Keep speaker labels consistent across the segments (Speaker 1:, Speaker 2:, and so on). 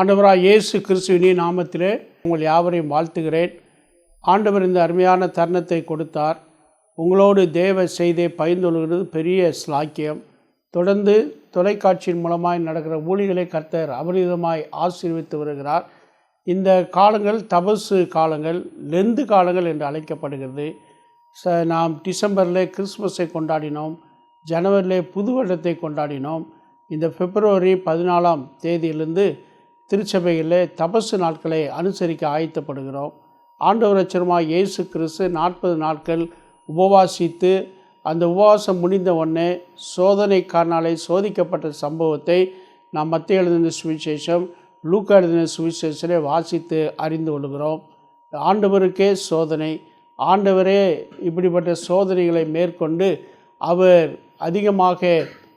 Speaker 1: ஆண்டவராக இயேசு கிறிஸ்துவினி நாமத்திலே உங்கள் யாவரையும் வாழ்த்துகிறேன். ஆண்டவர் இந்த அருமையான தருணத்தை கொடுத்தார். உங்களோடு தேவ செய்தியை பகிர்ந்துள்ளது பெரிய ஸ்லாக்கியம் தொடர்ந்து தொலைக்காட்சியின் மூலமாய் நடக்கிற ஊழிகளை கர்த்தர் அபரிதமாய் ஆசீர்வித்து வருகிறார். இந்த காலங்கள் தபசு காலங்கள் லெந்து காலங்கள் என்று அழைக்கப்படுகிறது. ச நாம் டிசம்பரில் கிறிஸ்மஸை கொண்டாடினோம். ஜனவரியில் புது வருடத்தை கொண்டாடினோம். இந்த பிப்ரவரி பதினாலாம் தேதியிலிருந்து திருச்சபையிலே தபசு நாட்களை அனுசரிக்க ஆயத்தப்படுகிறோம். ஆண்டவரச்சரமாக இயேசு கிறிஸ்து நாற்பது நாட்கள் உபவாசித்து அந்த உபவாசம் முடிந்த உடனே சோதனை காரணாலே சோதிக்கப்பட்ட சம்பவத்தை நாம் மத்திய எழுதின சுவிசேஷம் லூக்கா எழுதின சுவிசேஷனை வாசித்து அறிந்து கொள்கிறோம். ஆண்டவருக்கே சோதனை ஆண்டவரே இப்படிப்பட்ட சோதனைகளை மேற்கொண்டு அவர் அதிகமாக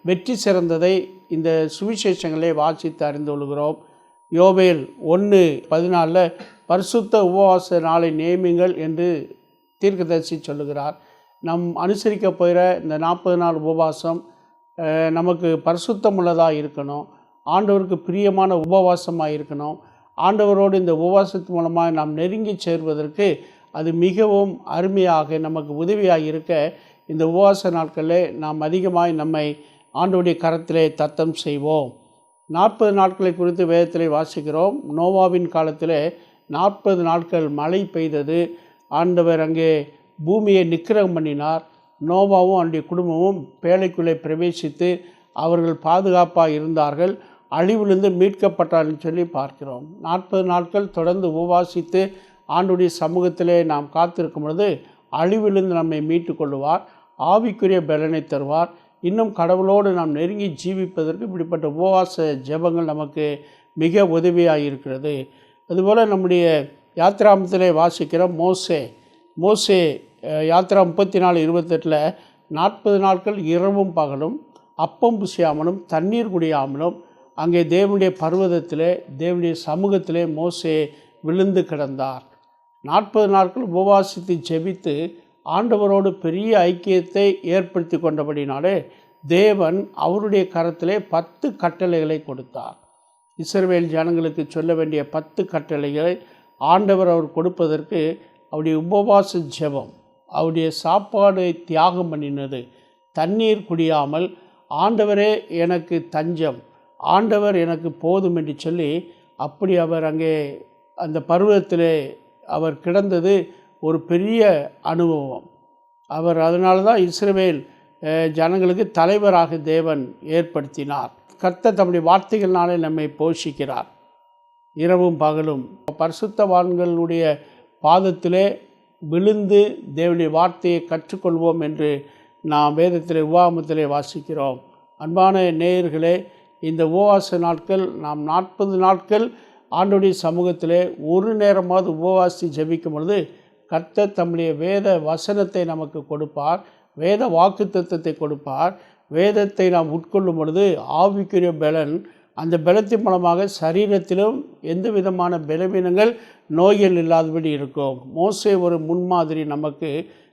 Speaker 1: வெற்றி சிறந்ததை இந்த சுவிசேஷங்களை வாசித்து அறிந்து கொள்கிறோம். யோபேல் ஒன்று பதினாலில் பரிசுத்த உபவாச நாளை நியமிங்கள் என்று தீர்க்கதரிசி சொல்லுகிறார். நம் அனுசரிக்க போகிற இந்த நாற்பது நாள் உபவாசம் நமக்கு பரிசுத்தம் உள்ளதாக இருக்கணும். ஆண்டவருக்கு பிரியமான உபவாசமாக இருக்கணும். ஆண்டவரோடு இந்த உபவாசத்து மூலமாக நாம் நெருங்கி சேர்வதற்கு அது மிகவும் அருமையாக நமக்கு உதவியாக இருக்க இந்த உபவாச நாட்களில் நாம் அதிகமாக நம்மை ஆண்டோடைய கரத்திலே தத்தம் செய்வோம். நாற்பது நாட்களை குறித்து வேதத்திலே வாசிக்கிறோம். நோவாவின் காலத்திலே நாற்பது நாட்கள் மழை பெய்தது. ஆண்டவர் அங்கே பூமியை நிக்கிரகம் பண்ணினார். நோவாவும் அவனுடைய குடும்பமும் பேழைக்குள்ளே பிரவேசித்து அவர்கள் பாதுகாப்பாக இருந்தார்கள். அழிவிலிருந்து மீட்கப்பட்டார்கள் சொல்லி பார்க்கிறோம். நாற்பது நாட்கள் தொடர்ந்து உபவாசித்து ஆண்டுடைய சமூகத்திலே நாம் காத்திருக்கும் பொழுது அழிவிலிருந்து நம்மை மீட்டு ஆவிக்குரிய பலனை தருவார். இன்னும் கடவுளோடு நாம் நெருங்கி ஜீவிப்பதற்கு இப்படிப்பட்ட உபவாச ஜெபங்கள் நமக்கு மிக உதவியாக இருக்கிறது அதுபோல் நம்முடைய யாத்ராமத்திலே வாசிக்கிற மோசே மோசே யாத்திரா யாத்ரா முப்பத்தி நாலு இருபத்தெட்டில் நாற்பது நாட்கள் இரவும் பகலும் அப்பம் புசியாமலும் தண்ணீர் குடியாமலும் அங்கே தேவனுடைய பர்வதத்திலே தேவனுடைய சமூகத்திலே மோசே விழுந்து கிடந்தார். நாற்பது நாட்கள் உபவாசித்து ஜெபித்து ஆண்டவரோடு பெரிய ஐக்கியத்தை ஏற்படுத்தி கொண்டபடினாலே தேவன் அவருடைய கரத்திலே பத்து கட்டளைகளை கொடுத்தார். இஸ்ரவேல் ஜனங்களுக்கு சொல்ல வேண்டிய பத்து கட்டளைகளை ஆண்டவர் அவர் கொடுப்பதற்கு அவருடைய உபவாச ஜெபம் அவருடைய சாப்பாடை தியாகம் பண்ணினது. தண்ணீர் குடியாமல் ஆண்டவரே எனக்கு தஞ்சம் ஆண்டவர் எனக்கு போதும் என்று சொல்லி அப்படி அவர் அங்கே அந்த பருவத்திலே அவர் கிடந்தது ஒரு பெரிய அனுபவம். அவர் அதனால தான் இஸ்ரேல் ஜனங்களுக்கு தலைவராக தேவன் ஏற்படுத்தினார். கர்த்த தம்முடைய வார்த்தைகள்னாலே நம்மை போஷிக்கிறார். இரவும் பகலும் பரிசுத்தவான்களுடைய பாதத்திலே விழுந்து தேவனுடைய வார்த்தையை கற்றுக்கொள்வோம் என்று நாம் வேதத்தில் உவாமத்திலே வாசிக்கிறோம். அன்பான நேயர்களே இந்த உபவாச நாட்கள் நாம் நாற்பது நாட்கள் ஆண்டுடைய சமூகத்திலே ஒரு நேரமாவது உபவாசி ஜபிக்கும் பொழுது கர்த்தர் தம்முடைய வேத வசனத்தை நமக்கு கொடுப்பார் வேத வாக்குத்தத்தத்தை கொடுப்பார். வேதத்தை நாம் உட்கொள்ளும் பொழுது ஆவிக்குரிய பலன் அந்த பலத்தின் மூலமாக சரீரத்திலும் எந்த விதமான பலவீனங்கள் நோய்கள் இல்லாதபடி இருக்கும். மோசே ஒரு முன்மாதிரி நமக்கு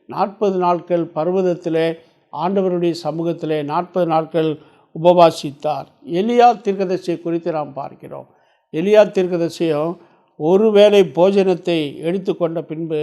Speaker 1: நாற்பது நாட்கள் பர்வதத்தில் ஆண்டவருடைய சமூகத்திலே நாற்பது நாட்கள் உபவாசித்தார். எலியா தீர்க்கதரிசியை குறித்து நாம் பார்க்கிறோம். எலியா தீர்க்கதரிசியும் ஒருவேளை போஜனத்தை எடுத்துக்கொண்ட பின்பு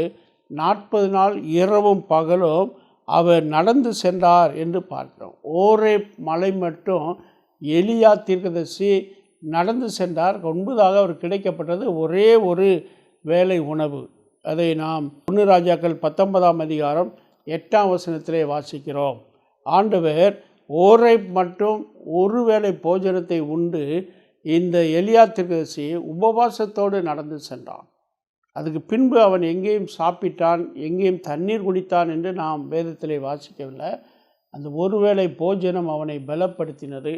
Speaker 1: நாற்பது நாள் இரவும் பகலும் அவர் நடந்து சென்றார் என்று பார்க்கிறோம். ஓரே மலை மட்டும் எலியா தீர்க்கதரிசி நடந்து சென்றார். ஒன்பதாக அவர் கிடைக்கப்பட்டது ஒரே ஒரு வேலை உணவு. அதை நாம் ஒன்று ராஜாக்கள் பத்தொன்பதாம் அதிகாரம் எட்டாம் வசனத்திலே வாசிக்கிறோம். ஆண்டவர் ஓரை மட்டும் ஒருவேளை போஜனத்தை உண்டு. இந்த எலியா தீர்க்கதரிசி உபவாசத்தோடு நடந்து சென்றான். அதுக்கு பின்பு அவன் எங்கேயும் சாப்பிட்டான் எங்கேயும் தண்ணீர் குடித்தான் என்று நாம் வேதத்திலே வாசிக்கவில்லை. அந்த ஒருவேளை போஜனம் அவனை பலப்படுத்தினது.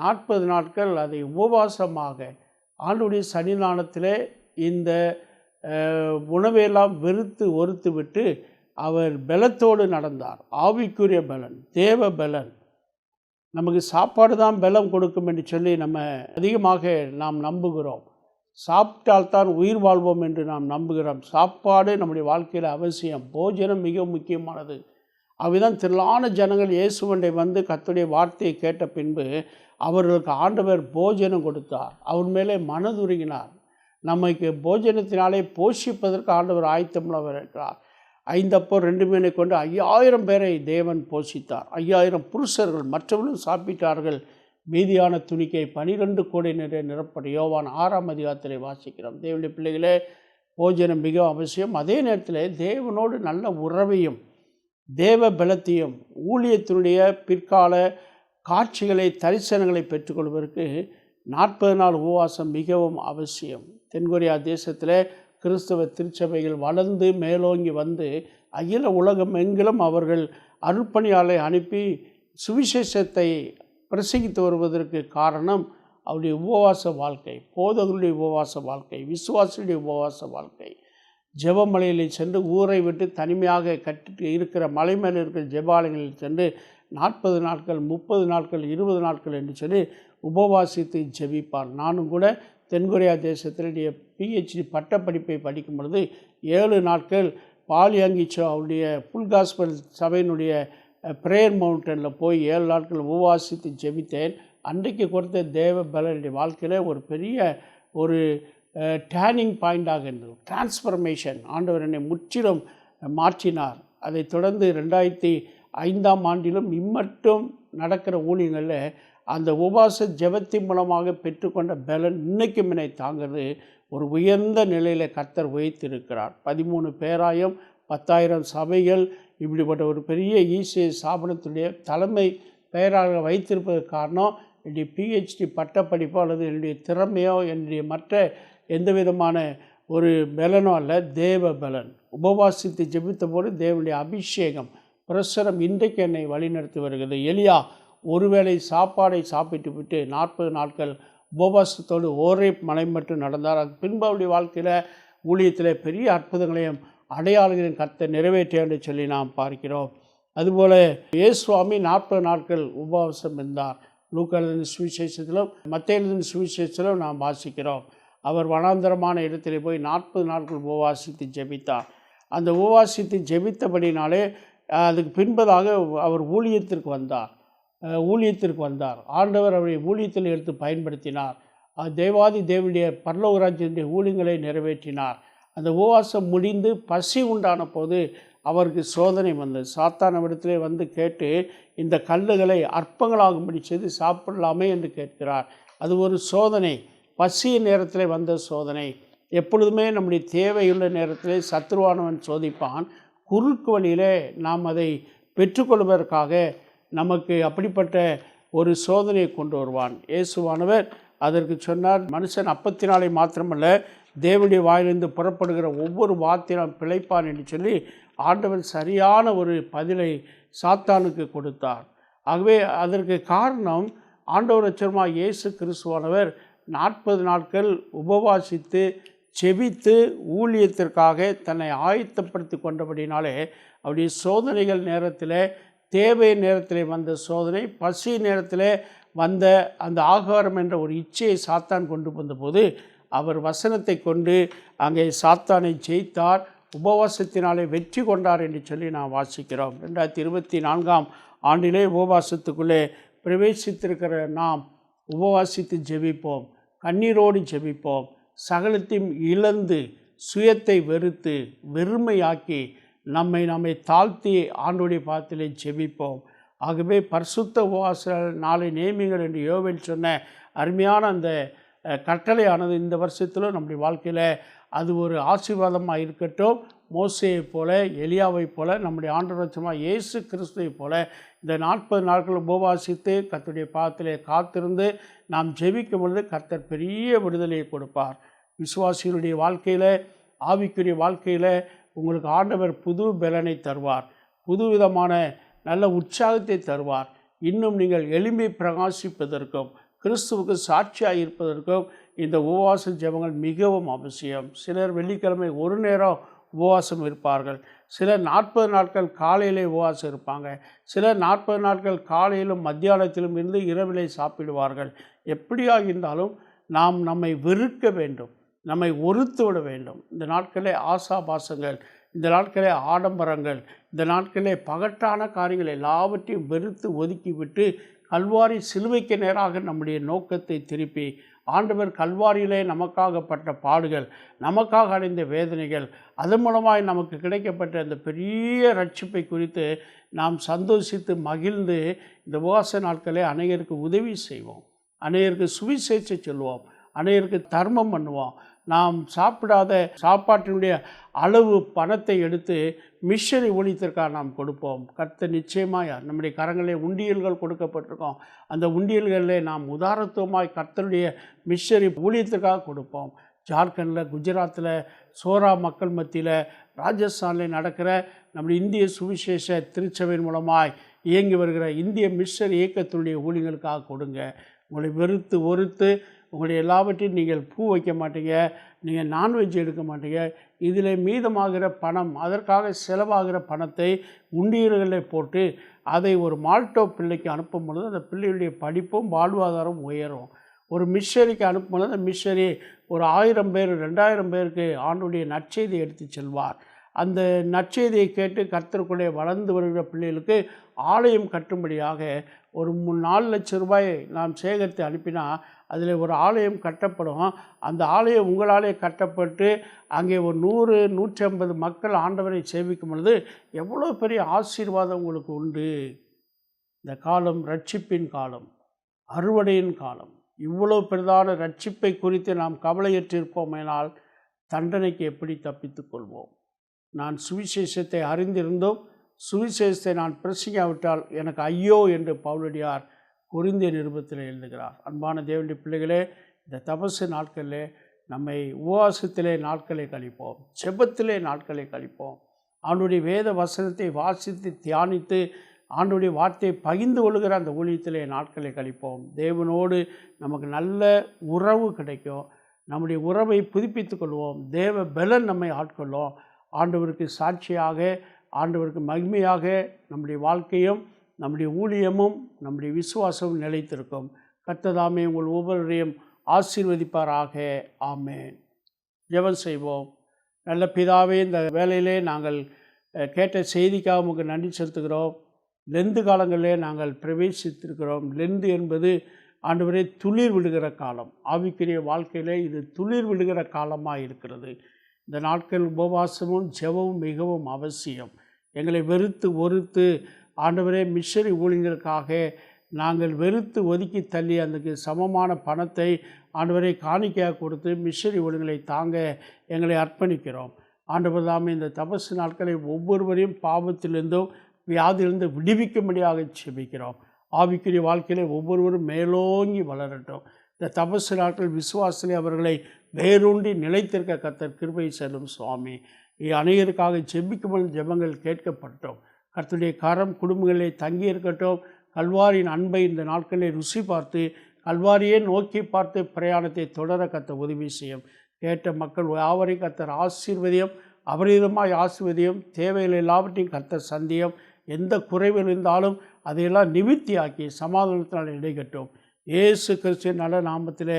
Speaker 1: நாற்பது நாட்கள் அதை உபவாசமாக ஆண்டுடைய சன்னிதானத்திலே இந்த உணவையெல்லாம் வெறுத்து ஒறுத்து விட்டு அவர் பலத்தோடு நடந்தார். ஆவிக்குரிய பலன் தேவ பலன். நமக்கு சாப்பாடு தான் பலம் கொடுக்கும் என்று சொல்லி நம்ம அதிகமாக நாம் நம்புகிறோம். சாப்பிட்டால்தான் உயிர் வாழ்வோம் என்று நாம் நம்புகிறோம். சாப்பாடு நம்முடைய வாழ்க்கையில் அவசியம். போஜனம் மிக முக்கியமானது. அவ்விதம் திரளான ஜனங்கள் இயேசுவண்டை வந்து கத்துடைய வார்த்தையை கேட்ட பின்பு அவர்களுக்கு ஆண்டவர் போஜனம் கொடுத்தார். அவர் மேலே மனதுருகினார். நமக்கு போஜனத்தினாலே போஷிப்பதற்கு ஆண்டவர் ஆயத்தமுள்ளவர் இருக்கிறார் ஐந்தப்போ ரெண்டு மீனை கொண்டு ஐயாயிரம் பேரை தேவன் போஷித்தார். ஐயாயிரம் புருஷர்கள் மற்றவர்களும் சாப்பிட்டார்கள். மீதியான துணிக்கை பனிரெண்டு கோடி நிறைய நிரப்பட யோவான் ஆறாம் அதிகாரத்திலே வாசிக்கிறோம். தேவனுடைய பிள்ளைகளே போஜனம் மிக அவசியம். அதே நேரத்தில் தேவனோடு நல்ல உறவையும் தேவ பலத்தையும் ஊழியத்தினுடைய பிற்கால காட்சிகளை தரிசனங்களை பெற்றுக்கொள்வதற்கு நாற்பது நாள் உபவாசம் மிகவும் அவசியம். தென்கொரியா தேசத்தில் கிறிஸ்தவ திருச்சபைகள் வளர்ந்து மேலோங்கி வந்து அகில உலகம் எங்கிலும் அவர்கள் அருட்பணியாளை அனுப்பி சுவிசேஷத்தை பிரசங்கித்து வருவதற்கு காரணம் அவருடைய உபவாச வாழ்க்கை போதகருடைய உபவாச வாழ்க்கை விசுவாசியுடைய உபவாச வாழ்க்கை. ஜெபமலையில் சென்று ஊரை விட்டு தனிமையாக கட்டி இருக்கிற மலை மேலே இருக்கிற ஜெபாலயங்களில் சென்று நாற்பது நாட்கள் முப்பது நாட்கள் இருபது நாட்கள் என்று சொல்லி உபவாசித்து ஜெபிப்பார். நானும் கூட தென்கொரியா தேசத்தினுடைய பிஹெச்டி பட்டப்படிப்பை படிக்கும் பொழுது ஏழு நாட்கள் பாலியாங்கிச்சோ அவருடைய புல்காஸ்பல் சபையினுடைய ப்ரேயர் மவுண்டனில் போய் ஏழு நாட்கள் உபவாசித்து ஜெபித்தேன். அன்றைக்கு கொடுத்த தேவ பலனுடைய வாழ்க்கையில் ஒரு பெரிய ஒரு டேர்னிங் பாயிண்டாக இருந்தது. டிரான்ஸ்ஃபர்மேஷன் ஆண்டவர் என்னை முற்றிலும் மாற்றினார். அதைத் தொடர்ந்து ரெண்டாயிரத்தி ஐந்தாம் ஆண்டிலும் இம்மட்டும் நடக்கிற ஊழியங்களில் அந்த உபாச ஜபத்தின் மூலமாக பெற்றுக்கொண்ட பலன் இன்றைக்கும் என்னை தாங்கிறது ஒரு உயர்ந்த நிலையில் கர்த்தர் உயர்த்திருக்கிறார் பதிமூணு பேராயம் பத்தாயிரம் சபைகள் இப்படிப்பட்ட ஒரு பெரிய ஈசிஐ ஸ்தாபனத்துடைய தலைமை பெயராளர்கள் வைத்திருப்பதற்கு காரணம் என்னுடைய பிஹெச்டி பட்டப்படிப்போ அல்லது என்னுடைய திறமையோ என்னுடைய மற்ற எந்த விதமான ஒரு பலனோ அல்ல தேவ பலன். உபவாசித்து ஜெபித்த போது தேவனுடைய அபிஷேகம் பிரசரம் இன்றைக்கு என்னை வழிநடத்தி வருகிறது. எலியா ஒருவேளை சாப்பாடை சாப்பிட்டு விட்டு நாற்பது நாட்கள் உபவாசத்தோடு ஒரே மலை மட்டும் நடந்தார் அது பின்பு அவருடைய வாழ்க்கையில் ஊழியத்தில் பெரிய அற்புதங்களையும் அடையாளங்களின் கத்த நிறைவேற்றிய என்று சொல்லி நாம் பார்க்கிறோம். அதுபோல் இயேசுவாமி நாற்பது நாட்கள் உபவாசம் இருந்தார். லூக்கலின் சுவிசேஷத்திலும் மத்திய சுவிசேஷத்திலும் நாம் வாசிக்கிறோம். அவர் வனாந்தரமான இடத்திலே போய் நாற்பது நாட்கள் உபவாசித்து ஜெபித்தார். அந்த உபவாசித்து ஜெபித்தபடினாலே அதுக்கு பின்பதாக அவர் ஊழியத்திற்கு வந்தார். ஊழியத்திற்கு வந்தார். ஆண்டவர் அவரை ஊழியத்தில் எடுத்து பயன்படுத்தினார். தேவாதி தேவனுடைய பல்லவராஜனுடைய ஊழியங்களை நிறைவேற்றினார். அந்த உபவாசம் முடிந்து பசி உண்டான போது அவருக்கு சோதனை வந்தது. சாத்தானவிடத்திலே வந்து கேட்டு இந்த கல்லுகளை அற்பங்களாகும்படி செய்து சாப்பிடலாமே என்று கேட்கிறார். அது ஒரு சோதனை. பசி நேரத்தில் வந்த சோதனை. எப்பொழுதுமே நம்முடைய தேவையுள்ள நேரத்தில் சத்ருவானவன் சோதிப்பான். குறுக்கு வழியிலே நாம் அதை பெற்றுக்கொள்வதற்காக நமக்கு அப்படிப்பட்ட ஒரு சோதனையை கொண்டு வருவான். இயேசுவானவர் அதற்கு சொன்னார் மனுஷன் அப்பத்தினாலே மாத்திரமல்ல தேவனுடைய வாயிலிருந்து புறப்படுகிற ஒவ்வொரு வார்த்தையும் பிழைப்பான் என்று சொல்லி ஆண்டவன் சரியான ஒரு பதிலை சாத்தானுக்கு கொடுத்தார். ஆகவே அதற்கு காரணம் ஆண்டவர் அச்சரமாக இயேசு கிறிஸ்துவானவர் நாற்பது நாட்கள் உபவாசித்து செபித்து ஊழியத்திற்காக தன்னை ஆயத்தப்படுத்தி கொண்டபடினாலே அவருடைய சோதனைகள் நேரத்தில் தேவை நேரத்தில் வந்த சோதனை பசி நேரத்தில் வந்த அந்த ஆகாரம் என்ற ஒரு இச்சையை சாத்தான் கொண்டு வந்தபோது அவர் வசனத்தை கொண்டு அங்கே சாத்தானை ஜெயித்தார் உபவாசத்தினாலே வெற்றி கொண்டார் என்று சொல்லி நாம் வாசிக்கிறோம். ரெண்டாயிரத்தி இருபத்தி நான்காம் ஆண்டிலே உபவாசத்துக்குள்ளே பிரவேசித்திருக்கிற நாம் உபவாசித்து ஜெபிப்போம் கண்ணீரோடு ஜெபிப்போம். சகலத்தையும் இழந்து சுயத்தை வெறுத்து வெறுமையாக்கி நம்மை நம்மை தாழ்த்தி ஆண்டுடைய பாத்திலே ஜெபிப்போம். ஆகவே பரிசுத்த உபவாச நாளை நியமிங்கள் என்று யோவேல் சொன்ன அருமையான அந்த கட்டளையானது இந்த வருஷத்தில் நம்முடைய வாழ்க்கையில் அது ஒரு ஆசீர்வாதமாக இருக்கட்டும். மோசையைப் போல எலியாவைப் போல நம்முடைய ஆண்டவரட்சமாக இயேசு கிறிஸ்துவைப் போல இந்த நாற்பது நாட்கள் உபவாசித்து கர்த்தருடைய பாதத்திலே காத்திருந்து நாம் ஜெபிக்கும் பொழுது கர்த்தர் பெரிய விடுதலையை கொடுப்பார். விசுவாசிகளுடைய வாழ்க்கையில் ஆவிக்குரிய வாழ்க்கையில் உங்களுக்கு ஆண்டவர் புது பலனை தருவார். புது விதமான நல்ல உற்சாகத்தை தருவார். இன்னும் நீங்கள் எளிமை பிரகாசிப்பதற்கும் கிறிஸ்துவுக்கு சாட்சியாக இருப்பதற்கும் இந்த உபவாச ஜெபங்கள் மிகவும் அவசியம். சிலர் வெள்ளிக்கிழமை ஒரு நேரம் உபவாசம் இருப்பார்கள். சிலர் நாற்பது நாட்கள் காலையிலே உபவாசம் இருப்பாங்க. சிலர் நாற்பது நாட்கள் காலையிலும் மத்தியானத்திலும் இருந்து இரவிலே சாப்பிடுவார்கள். எப்படியாக இருந்தாலும் நாம் நம்மை வெறுக்க வேண்டும். நம்மை ஒருத்து விட வேண்டும். இந்த நாட்களே ஆசாபாசங்கள் இந்த நாட்களே ஆடம்பரங்கள் இந்த நாட்களே பகட்டான காரியங்கள் எல்லாவற்றையும் வெறுத்து ஒதுக்கிவிட்டு கல்வாரி சிலுவைக்கு நேராக நம்முடைய நோக்கத்தை திருப்பி ஆண்டவர் கல்வாரியிலே நமக்காகப்பட்ட பாடுகள் நமக்காக அடைந்த வேதனைகள் அதன் மூலமாக நமக்கு கிடைக்கப்பட்ட இந்த பெரிய ரட்சிப்பை குறித்து நாம் சந்தோஷித்து மகிழ்ந்து இந்த உபவாச நாட்களே அநேகருக்கு உதவி செய்வோம். அநேகருக்கு சுவிசேஷை சொல்லுவோம். அநேகருக்கு தர்மம் பண்ணுவோம். நாம் சாப்பிடாத சாப்பாட்டினுடைய அளவு பணத்தை எடுத்து மிஷனரி ஊழியத்திற்காக நாம் கொடுப்போம். கர்த்த நிச்சயமாக நம்முடைய கரங்களே உண்டியல்கள் கொடுக்கப்பட்டிருக்கோம். அந்த உண்டியல்களில் நாம் உதாரத்துவமாய் கர்த்தருடைய மிஷனரி ஊழியத்திற்காக கொடுப்போம். ஜார்க்கண்டில் குஜராத்தில் சோரா மக்கள் மத்தியில் ராஜஸ்தானில் நடக்கிற நம்முடைய இந்திய சுவிசேஷ திருச்சபையின் மூலமாய் இயங்கி வருகிற இந்திய மிஷனரி இயக்கத்தினுடைய ஊழியர்களுக்காக கொடுங்க. உங்களை வெறுத்து ஒருத்து உங்களுடைய எல்லாவற்றையும் நீங்கள் பூ வைக்க மாட்டீங்க நீங்கள் நான்வெஜ் எடுக்க மாட்டீங்க. இதில் மீதமாகிற பணம் அதற்காக செலவாகிற பணத்தை உண்டியல்களில் போட்டு அதை ஒரு மால்டோ பிள்ளைக்கு அனுப்பும் பொழுது அந்த பிள்ளையுடைய படிப்பும் வாழ்வாதாரம் உயரும். ஒரு மிஷரிக்கு அனுப்பும் பொழுது அந்த மிஷரி ஒரு ஆயிரம் பேர் ரெண்டாயிரம் பேருக்கு ஆண்டுடைய நற்செய்தி எடுத்து செல்வார். அந்த நற்செய்தியை கேட்டு கர்த்தருக்குள்ளே வளர்ந்து வருகிற பிள்ளைகளுக்கு ஆலயம் கட்டும்படியாக ஒரு நாலு லட்சம் ரூபாய் நாம் சேகரித்து அனுப்பினா அதில் ஒரு ஆலயம் கட்டப்படும். அந்த ஆலயம் உங்களாலே கட்டப்பட்டு அங்கே ஒரு நூறு நூற்றி ஐம்பது மக்கள் ஆண்டவரை சேவிக்கும் பொழுது எவ்வளோ பெரிய ஆசீர்வாதம் உங்களுக்கு உண்டு. இந்த காலம் ரட்சிப்பின் காலம் அறுவடையின் காலம். இவ்வளோ பெரிதான ரட்சிப்பை குறித்து நாம் கவலையற்றிருப்போமேனால் தண்டனைக்கு எப்படி தப்பித்துக் கொள்வோம்? நான் சுவிசேஷத்தை அறிந்திருந்தோம். சுவிசேஷத்தை நான் பிரசிக்காவிட்டால் எனக்கு ஐயோ என்று பவுலடியார் குறிந்திய நிருபத்தில் எழுதுகிறார். அன்பான தேவனுடைய பிள்ளைகளே இந்த தபசு நாட்களிலே நம்மை உபவாசத்திலே நாட்களை கழிப்போம். செபத்திலே நாட்களை கழிப்போம். ஆண்டுடைய வேத வசனத்தை வாசித்து தியானித்து ஆண்டுடைய வார்த்தையை பகிர்ந்து கொள்கிற அந்த ஊழியத்திலே நாட்களை கழிப்போம். தேவனோடு நமக்கு நல்ல உறவு கிடைக்கும். நம்முடைய உறவை புதுப்பித்து கொள்வோம். தேவ பலன் நம்மை ஆட்கொள்ளும். ஆண்டவருக்கு சாட்சியாக ஆண்டவருக்கு மகிமையாக நம்முடைய வாழ்க்கையும் நம்முடைய ஊழியமும் நம்முடைய விசுவாசமும் நிலைத்திருக்கும். கத்ததாமே உங்கள் ஒவ்வொருவரையும் ஆசீர்வதிப்பாராக. ஆமேன். ஜெபம் செய்வோம். நல்ல பிதாவே இந்த வேலையிலே நாங்கள் கேட்ட செய்திக்காக உங்களுக்கு நன்றி செலுத்துகிறோம். லெந்து காலங்களிலே நாங்கள் பிரவேசித்திருக்கிறோம். லெந்து என்பது ஆண்டவரே துளிர் விடுகிற காலம். ஆவிக்குரிய வாழ்க்கையிலே இது துளிர் விடுகிற காலமாக இருக்கிறது. இந்த நாட்கள் உபவாசமும் ஜெபமும் மிகவும் அவசியம். எங்களை வெறுத்து ஒறுத்து ஆண்டவரே மிஷரி ஊழியர்களுக்காக நாங்கள் வெறுத்து ஒதுக்கி தள்ளி அதுக்கு சமமான பணத்தை ஆண்டவரை காணிக்கையாக கொடுத்து மிஷரி ஒழுங்குகளை தாங்க எங்களை அர்ப்பணிக்கிறோம். ஆண்டவர் தாமே இந்த தபசு நாட்களை ஒவ்வொருவரையும் பாவத்திலிருந்தும் வியாதியிலிருந்து விடுவிக்கும்படியாக செபிக்கிறோம் ஆவிக்குரிய வாழ்க்கையிலே ஒவ்வொருவரும் மேலோங்கி வளரட்டும். இந்த தபசு நாட்கள் விசுவாசிலே அவர்களை வேரூண்டி நிலைத்திருக்க கத்தர் கிருபை செல்லும் சுவாமி. இ- அநேகருக்காக ஜெபிக்கும் ஜெபங்கள் கேட்கப்பட்டோம். கர்த்தருடைய கரம் குடும்பங்களிலே தங்கி இருக்கட்டும் கல்வாரின் அன்பை இந்த நாட்களில் ருசி பார்த்து கல்வாரியே நோக்கி பார்த்து பிரயாணத்தை தொடர கத்த உதவி செய்யும். கேட்ட மக்கள் யாவரையும் கத்தர் ஆசீர்வதியம் அபரிதமாய் ஆசீர்வதியம் தேவைகள் எல்லாவற்றையும் கத்தர் சந்தியம். எந்த குறைவு இருந்தாலும் அதையெல்லாம் நிவித்தியாக்கி சமாதானத்தினால் இடைகட்டும் இயேசு கிறிஸ்து நல்ல நாமத்தில்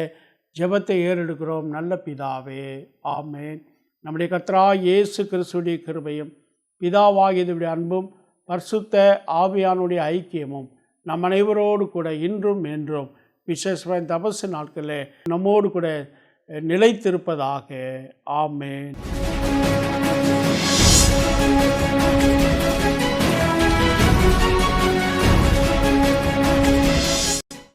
Speaker 1: ஜெபத்தை ஏறெடுக்கிறோம். நல்ல பிதாவே ஆமென். நம்முடைய கத்ரா இயேசு கிறிஸ்துடைய கிருபையும் பிதாவாகியதுடைய அன்பும் பரிசுத்த ஆவியானுடைய ஐக்கியமும் நம் அனைவரோடு கூட இன்றும் என்றும் விசேஷமாக தபசு நாட்களில் நம்மோடு கூட நிலைத்திருப்பதாக. ஆமென்.